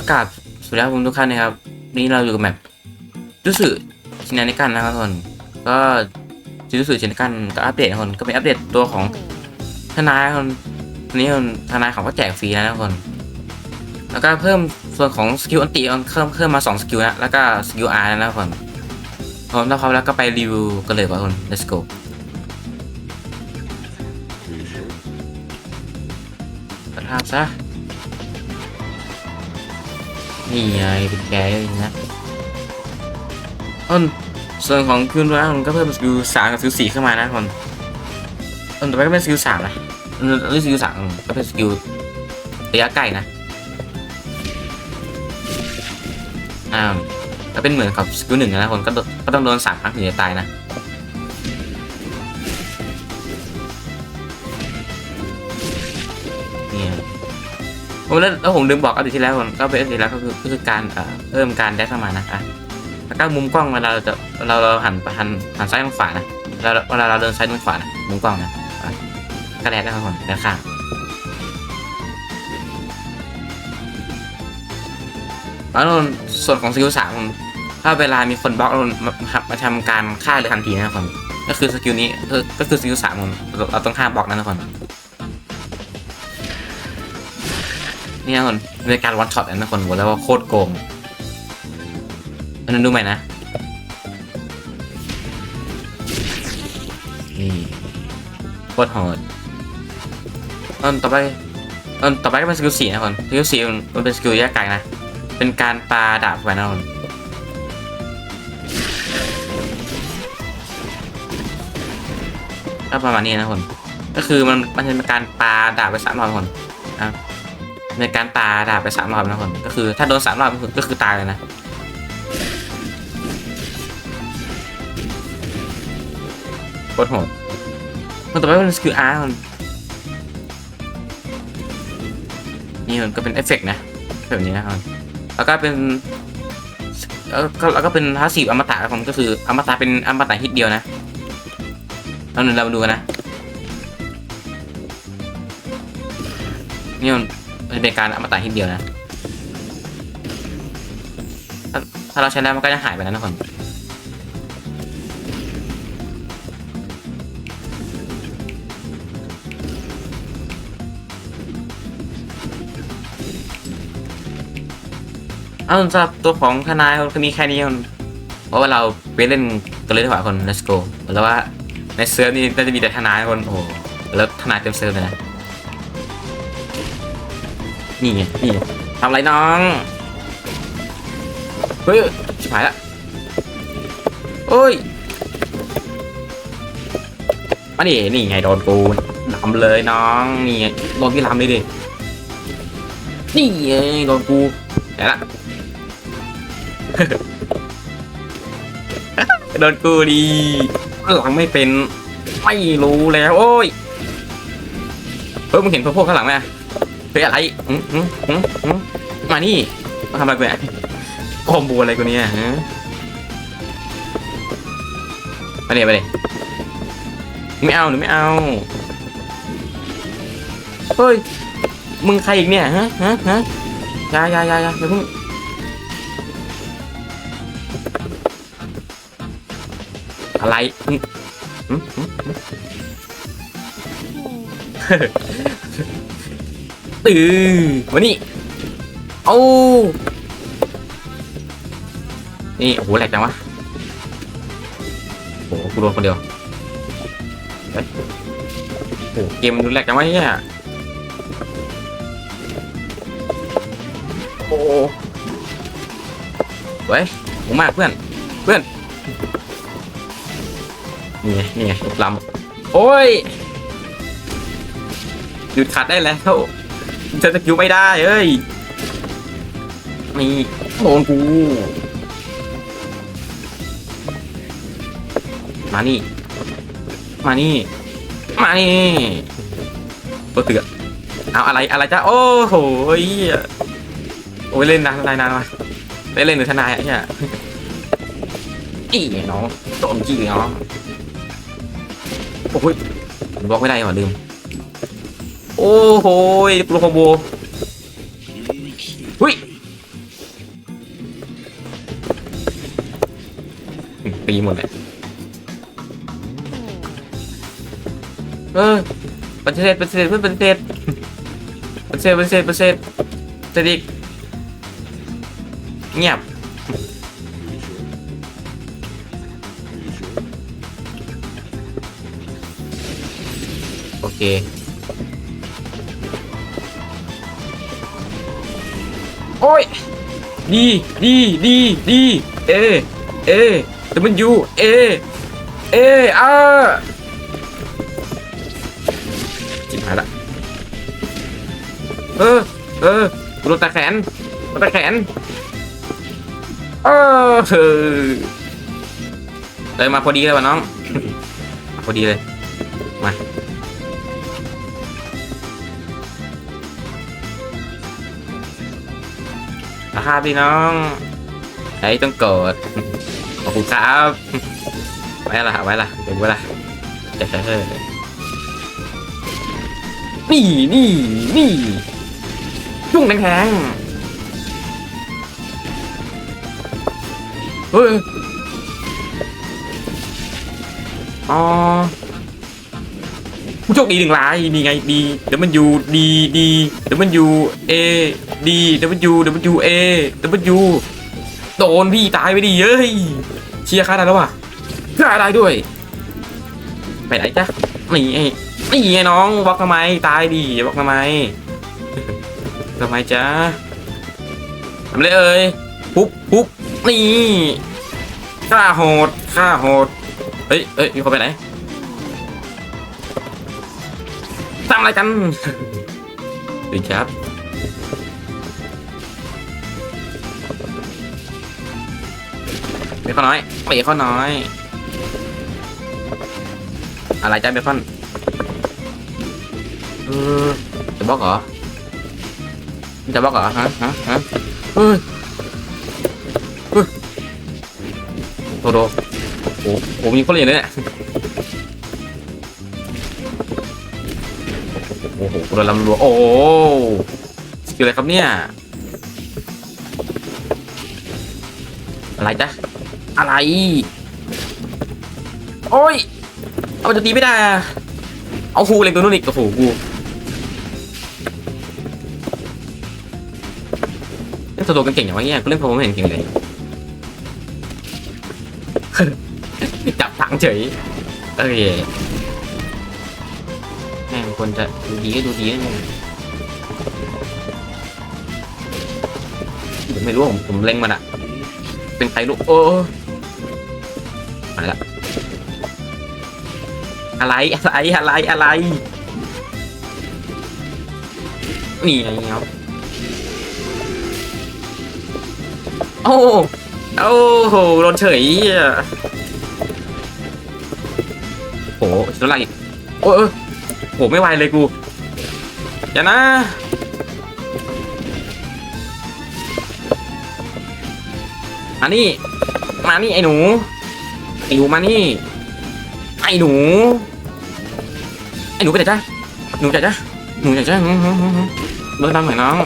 ประกาศสวัสดีครับผมทุกท่านนะครับวันนี้เราอยู่กับแมปจูสึชินานิกันนะครับทุกคนก็จูสึชินานิกันก็อัปเดตนะทุกคนก็เป็นอัปเดตตัวของทนายคนวันนี้คนทนายเขาก็แจกฟรีนะทุกคน แล้วก็เพิ่มส่วนของสกิลอันติมันเพิ่มเพิ่มมา2สกิลนะแล้วก็สกิลอาร์นะทุกคนพร้อมแล้วพร้อมแล้วก็ไปรีวิวกันเลยว่ะทุกคน let's go ตัดภาพซะ นี่ไงเป็นแกอย่นะต้นส่วนของคืนร้ามันก็เพิ่มสกิลสามกับสกิลสี่เข้ามานะทุกคนต้นต่อไปก็เป็นสกิลสามนะอันนี้สกิลสามก็เป็นสกิลระยะใกล้นะอ้าวก็เป็นเหมือนกับสกิลหนึ่งนะทุกคนก็โดนก็ต้องโดนสามครั้งถึงจะตายนะ แล้วแล้วผมลืมบอกอัปเดตที่แล้วก็เป็นอัปเดตแล้วก็คือก็คือการเพิ่มการแดชเข้ามานะอะแล้วก็มุมกล้องเวลาเราจะเราเราหันไปหันหันซ้ายหันขวานะเวลาเวลาเราเดินซ้ายเดินขวานะมุมกล้องนะก็แดชได้ครับผมด้านข้างแล้วส่วนของสกิลสามถ้าเวลามีคนบล็อกเรามามามาทำการฆ่าเลยทันทีนะครับผมก็คือสกิลนี้ก็คือสกิลสามผมเราเราต้องฆ่าบล็อกนั้นนะครับ นี่นะคนในการวันช็อตนะคนบอกแล้วว่าโคตรโกงอันนั้นดูใหม่นะนี่โคตรโหดตอนต่อไปตอนต่อไปก็เป็นสกิลสี่นะคนสกิลสี่มันเป็นสกิลแยกไกลนะ เป็นการปาดาบไปนะคนก็ประมาณนี้นะคน ก็คือมันมันเป็นการปาดาบไปสามรอบนคนอะ ในการปาดาบไปสามรอบนะคนก็คือถ้าโดนสามรอบก็คือตายเลยนะโคตรโหดมันต่อไปเป็นสกิลอาร์มันนี่มันก็เป็นเอฟเฟกต์นะแบบนี้นะครับแล้วก็เป็นแล้วก็แล้วก็เป็นพาสีอมตะครับผมก็คืออมตะเป็นอมตะฮิตเดียวนะเราหนึ่งเรามาดูกันนะนี่มัน มันจะเป็นการอมตะฮิตเดียวนะถ้าถ้าเราใช้แล้วมันก็จะหายไปแล้วนะคนเอาสำหรับตัวของทนายก็มีแค่นี้คนเพราะว่าเราไปเล่นกันเลยดีกว่าคน let's go แล้วว่าในเซิร์ฟนี่น่าจะมีแต่ทนายคนโอ้โหแล้วทนายเต็มเซิร์ฟเลยนะ นี่ไงนี่ทำไรน้อง เฮ้ยชิบหายละโอ้ยมาดินี่ไงโดนกูลำเลยน้องนี่ไงโดนพี่ลำเลยดินี่ไงโดนกูแต่ละโดนกูดีหลังไม่เป็นไม่รู้แล้ว โอ้ยเฮ้ยมึงเห็นพวกพวกข้างหลังไหม เฮ้ยอะไรอืมอืมอืมอืมมานี่มาทำอะไรกูเนี่ยคอมโบอะไรกูเนี่ยฮะมาเดี๋ยวมาเดี๋ยวไม่เอาหรือไม่เอา เฮ้ย มึงใครอีกเนี่ยฮะฮะฮะยายายายาอย่าเพิ่งอะไร อืมอืมานี่เอานี่โอ้โหแหลกจังวะโอ้โหกูโดนคนเดียวเฮ้ยโอ้เกมมันดูแหลกจังวะเนี่ยโอ้โหเว้ยผมมากเพื่อน เพื่อน นี่ไงนี่ไงลำโอ้ยหยุดขัดได้แล้ว จะสกิลไม่ได้เอ้ยนี่โดนกู มานี่ มานี่ มานี่ตัวเตือเอาอะไรอะไรจ้าโอ้โหเหี้ยโอ้ยเล่นนานนานนานมาเล่นเล่นหรือทนายอะเนี่ยอีน้องโดนจี้น้องโอ้ยบล็อกไม่ได้หว่าลืม โอ้โหยโปรโคโบหุ้ยตีหมดเลยเออปฏิเสธปฏิเสธเพื่อนปฏิเสธปฏิเสธปฏิเสธปฏิเสธปฏิเสธอีกเงียบโอเค โอ้ยดีดีดีดีเอ เอแต่มันอยู่เอ เออ่าจิบหายละ เออ เออกูโดนตาแขนโดนตาแขน เออเออเลยมาพอดีเลยวะน้อง พอดีเลย มา นะครับพี่น้องไอ้ต้องกดขอบคุณครับไว้ละไว้ละเดี๋ยวไว้ละเดี๋ยวเฮ้ยนี่นี่นี่จุ้งแข็งเฮ้ยอ๋อผู้โชคดีหนึ่งรายนี่ไงดีเดี๋ยวมันอยู่ดีดีเดี๋ยวมันอยู่เอ ดีเดี๋ยวมันอยู่เดี๋ยวมันอยู่เอเดี๋ยวมันอยู่โดนพี่ตายไปดิเย้ยเชียร์ค่าได้แล้วว่ะค่าได้ด้วยไปไหนจ๊ะนี่ไงนี่ไงน้องบล็อกทำไมตายดิบล็อกทำไมทำไมจ๊ะทำเลยเอ่ยปุ๊บปุ๊บนี่ฆ่าโหดฆ่าโหดเฮ้ยเฮ้ยมีคนไปไหนทำอะไรกันดีครับ บคอนน้อยเบคอนน้อย อะไรจ้าเบคอนเออจะบล็อกเหรอจะบล็อกเหรอฮะฮะฮะเฮ้ยเฮ้ยโทโดโอ้โหมีคนเรียนเลยเนี่ยโอ้โหโดนลำรัวโอ้โหสกิลอะไรครับเนี่ย อะไรจ๊ะ อะไร โอ้ย เอาจะตีไม่ได้อะเอาฮูเล็งตัวนู้นอีกโอ้โหกูเล่นตัวกันเก่งอย่างวะเนี่ยกูเล่นพอไม่เห็นเก่งเลยจับถังเฉยโอเคแม่งควรจะดูดีก็ดูดีนะผมไม่รู้ผมผมเล็งมันอะเป็นใครลูกโอ้ มาละอะไรอะไรอะไรอะไรนี่ไงครับโอ้โอ้โหโดนเฉยอะโหชุดอะไรโอ้เออโหไม่ไหวเลยกูอย่านะมานี่ มานี่ไอ้หนู ไอ้หนูมานี่ ไอ้หนู ไอ้หนูไปไหนจ้ะหนูไหนจ้ะหนูไหนจ้ะหืมหืมหืมหืมเดินตามหน่อยน้อง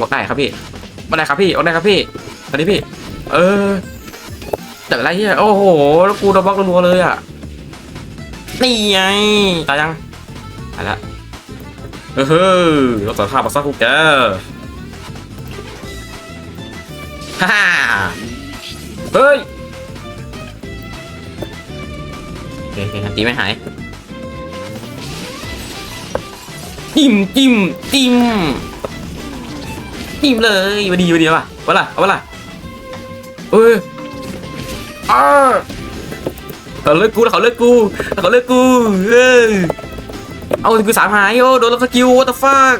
บอกได้ครับพี่บอกได้ครับพี่บอกได้ครับพี่สวัสดีพี่ เออแต่อะไรเฮียโอ้โห แล้วกูโดนบล็อกรัวเลยอะ นี่ไง ตายยังตายละเออเฮ้ยเราสารภาพมาสักคุกแก ฮ่าเฮ้ยโอเคโอเคตีไม่หายจิ้มจิ้มจิ้มจิ้มเลยมาดีมาดีว่ะวะล่ะเอาวะล่ะเอออ้าเขาเลิกกูเขาเลิกกูเขาเลิกกูเออเอากูสามหายโอ้โดนล็อกสกิล what the fuck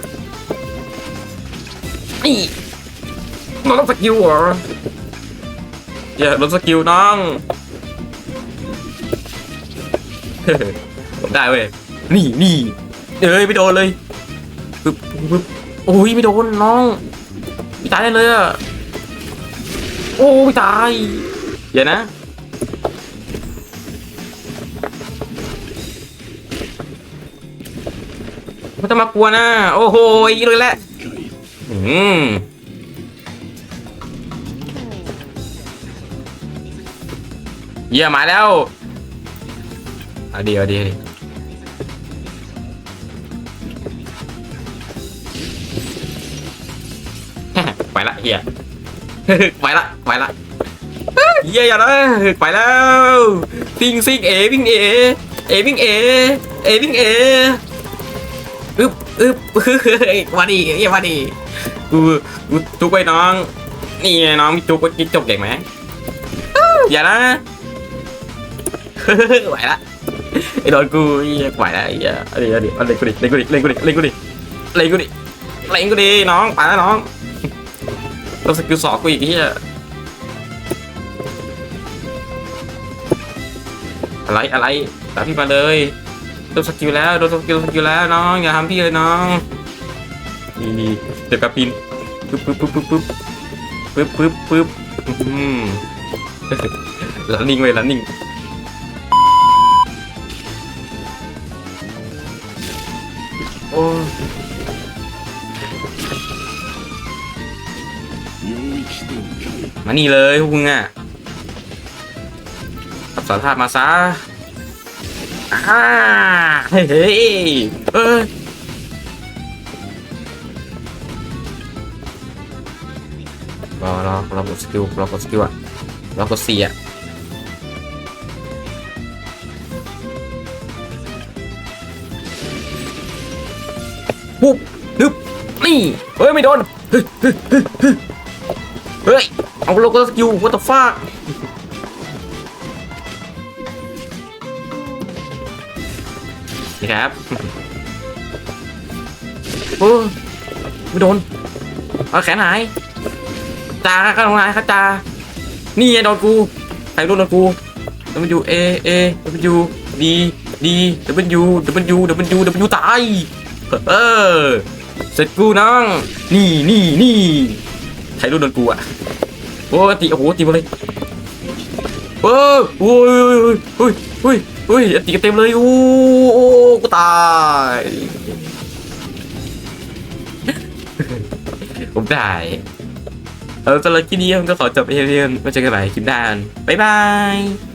นี่ ล็อกสกิลเหรออย่าโดสกิลน้องได้เว้ย นี่นี่เอ้ยไม่โดนเลยปึ๊บปึ๊บโอ้ยไม่โดนน้องไม่ตายได้เลยอะโอ้ยตายอย่านะมันต้องมากลัวนะ โอ้โหอีกเลยแหละอืม เยี่ยมาแล้วเอาดีเอาดีไปละเฮียไปละไปละเฮียอย่านะไปแล้วซิงซิงเอวิ่งเอเอวิ่งเอเอวิ่งเออึบอึบมาดิเฮียมาดิกูกูจุกไว้น้อง นี่ไงน้องจุกไว้กินจบเด็กไหมอย่านะ ไหวละไอ้โดนกูไหวละเฮียเดี๋ยวเดี๋ยวเล่นกูดิเล่นกูดิเล่นกูดิเล่นกูดิเล่นกูดิเล่นกูดิน้องไปแล้วน้องต้องสกิลสองกูอีกเฮียอะไรอะไรตามพี่มาเลยโดนสกิลแล้วโดนสกิลสกิลแล้วน้องอย่าทำพี่เลยน้องนี่นี่เจ็บกับปินปึ๊บปึ๊บปึ๊บปึ๊บปึ๊บปึ๊บปึ๊บปึ๊บอืมลันนิ่งเลยลั มานี่เลยพวกมึงอะรับสารภาพมาซะอ่าเฮ้ยเฮ้ยเอ้ยรอรอรอกดสกิลรอกดสกิลอะรอกดสี่อะปุ๊บฮึบนี่ เฮ้ย ไม่โดน เฮ้ยเฮ้ยเฮ้ย เอาโลโก้สกิล what the fuck นี่ครับโอ้ไม่โดนเอาแขนหายจ่าข้างหลังครับจ่านี่ไงโดนกูใครโดนโดนกู W A A W D D W W W W ตายเออเสร็จกูน้อง นี่นี่นี่ใครโดนโดนกูอะ โอ้ตีโอ้โหตีมาเลยโอ้ยโอ้ยโอ้ยโอ้ยโอ้ยตีกันเต็มเลยโอ้โอ้กูตายผมได้เออสำหรับคลิปนี้ผมก็ขอจบไปเพียงเท่านี้ไว้เจอกันใหม่คลิปหน้าบ๊ายบาย